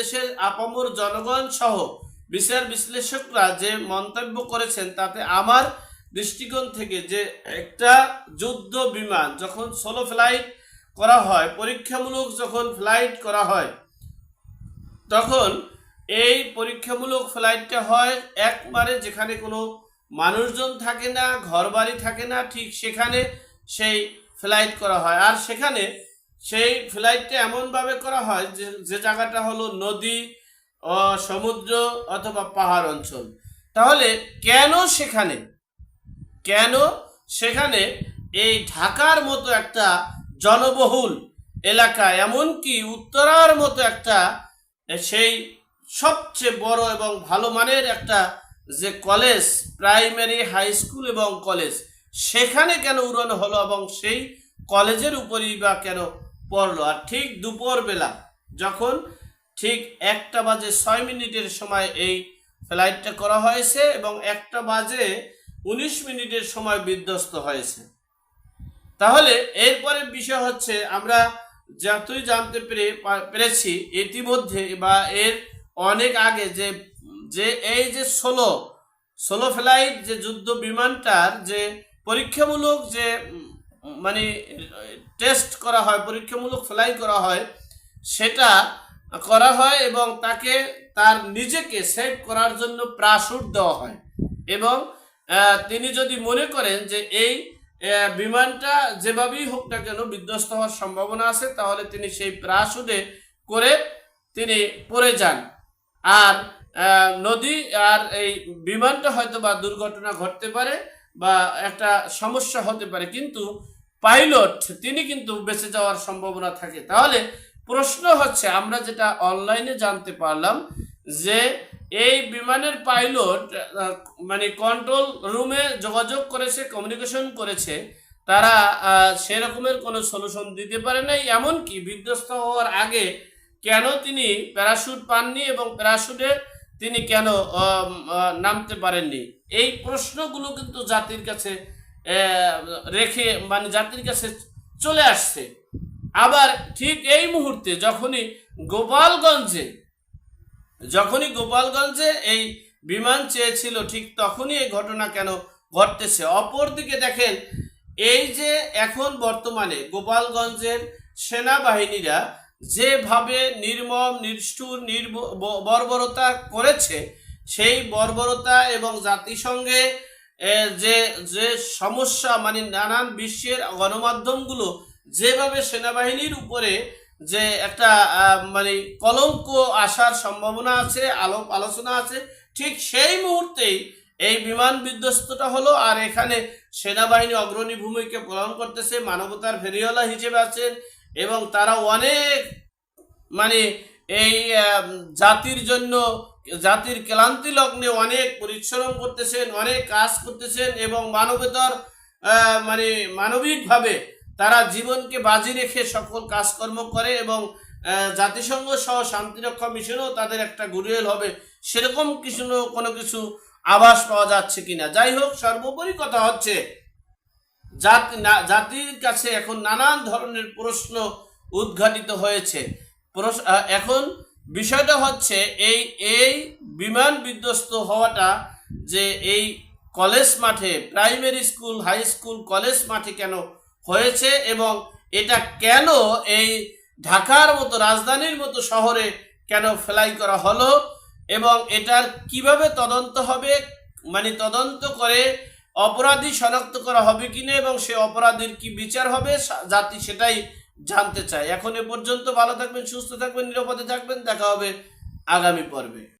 দেশের আপামর জনগণ সহ বিচার বিশ্লেষকরা যে মন্তব্য করেছেন, তাতে আমার দৃষ্টিকোণ থেকে যে একটা যুদ্ধ বিমান যখন সোলো ফ্লাইট করা হয়, পরীক্ষামূলক যখন ফ্লাইট করা হয়, তখন এই পরীক্ষামূলক ফ্লাইটটা হয় একবারে যেখানে কোনো মানুষজন থাকে না, ঘরবাড়ি থাকে না, ঠিক সেখানে সেই ফ্লাইট করা হয়। আর সেখানে সেই ফ্লাইটটা এমনভাবে করা হয় যে যে জায়গাটা হলো নদী ও সমুদ্র অথবা পাহাড় অঞ্চল। তাহলে কেন সেখানে? কেন সেখানে এই ঢাকার মতো একটা জনবহুল এলাকা, এমনকি উত্তরার মতো একটা সেই সবচেয়ে বড় এবং ভালো মানের একটা যে কলেজ, প্রাইমারি, হাই স্কুল এবং কলেজ, সেখানে কেন উড়ানো হলো এবং সেই কলেজের উপরই বা কেন পড়ল আর ঠিক দুপুর বেলা যখন ঠিক একটা বাজে ছয় মিনিটের সময় এই ফ্লাইটটা করা হয়েছে এবং একটা বাজে উনিশ মিনিটের সময় বিধ্বস্ত হয়েছে। তাহলে এরপরের বিষয় হচ্ছে আমরা যতই জানতে পেরে পেরেছি ইতিমধ্যে বা এর অনেক আগে যে যে এই যে ষোলো ষোলো ফ্লাইট যে যুদ্ধ বিমানটার যে পরীক্ষামূলক যে মানে টেস্ট করা হয়, পরীক্ষামূলক ফ্লাই করা হয়, সেটা করা হয় এবং তাকে তার নিজেকে সেভ করার জন্য প্রাসুট দেওয়া হয়। এবং তিনি যদি মনে করেন যে এই বিমানটা যেভাবেই হোক না কেন বিধ্বস্ত হওয়ার সম্ভাবনা আছে, তাহলে তিনি সেই প্রাসুটে করে তিনি পড়ে যান। আর নদী আর এই বিমানটা হয়তো বা দুর্ঘটনা ঘটতে পারে বা একটা সমস্যা হতে পারে, কিন্তু পাইলট তিনি কিন্তু বেঁচে যাওয়ার সম্ভাবনা থাকে। তাহলে প্রশ্ন হচ্ছে, আমরা যেটা অনলাইনে জানতে পারলাম যে এই বিমানের পাইলট মানে কন্ট্রোল রুমে যোগাযোগ করেছে কমিউনিকেশন করেছে, তারা সেরকমের কোনো সলিউশন দিতে পারে নাই। এমনকি বিধ্বস্ত হওয়ার আগে কেন তিনি প্যারাশুট পাননি এবং প্যারাশুটে তিনি কেন নামতে পারেননি? এই প্রশ্নগুলো কিন্তু জাতির কাছে রেখে মানে জাতির কাছে চলে আসছে। আবার ঠিক এই মুহূর্তে যখনই গোপালগঞ্জে যখনই গোপালগঞ্জে এই বিমান চেয়েছিল, ঠিক তখনই এই ঘটনা কেন ঘটতেছে? অপরদিকে দেখেন, এই যে এখন বর্তমানে গোপালগঞ্জের সেনাবাহিনীরা যেভাবে নির্মম, নিষ্ঠুর নির্ব বর্বরতা করেছে, সেই বর্বরতা এবং জাতিসংঘে যে যে সমস্যা মানে নানান বিশ্বের গণমাধ্যমগুলো যেভাবে সেনাবাহিনীর উপরে যে একটা মানে কলঙ্ক আসার সম্ভাবনা আছে, আলোপ আলোচনা আছে, ঠিক সেই মুহূর্তেই এই বিমান বিধ্বস্তটা হলো, আর এখানে সেনাবাহিনী অগ্রণী ভূমিকা পালন করতেছে, মানবতার ফেরিওয়ালা হিসেবে আছেন এবং তারা অনেক মানে এই জাতির জন্য, জাতির ক্লান্তি লগ্নে অনেক পরিশ্রম করতেছেন, অনেক কাজ করতেছেন এবং মানবতার মানে মানবিকভাবে তারা জীবনকে বাজি রেখে সকল কাজকর্ম করে এবং জাতিসংঘ সহ শান্তিরক্ষা মিশনও তাদের একটা গুরুয়েল হবে। সেরকম কিছু কোনো কিছু আভাস পাওয়া যাচ্ছে কিনা? যাই হোক, সর্বোপরি কথা হচ্ছে জাতি জাতির কাছে এখন নানান ধরনের প্রশ্ন উদ্ঘাটিত হয়েছে। এখন বিষয়টা হচ্ছে এই এই বিমান বিধ্বস্ত হওয়াটা যে এই কলেজ মাঠে, primary school, high school, college মাঠে কেন হয়েছে এবং এটা কেন এই ঢাকার মতো, রাজধানীর মতো শহরে কেন ফ্লাই করা হলো এবং এটার কীভাবে তদন্ত হবে মানে তদন্ত করে অপরাধী শনাক্ত করা হবে কিনা এবং সে অপরাধীর কি বিচার হবে জাতি সেটাই জানতে চায়। এখন এ পর্যন্ত ভালো থাকবেন, সুস্থ থাকবেন, নিরাপদে থাকবেন। দেখা হবে আগামী পর্বে।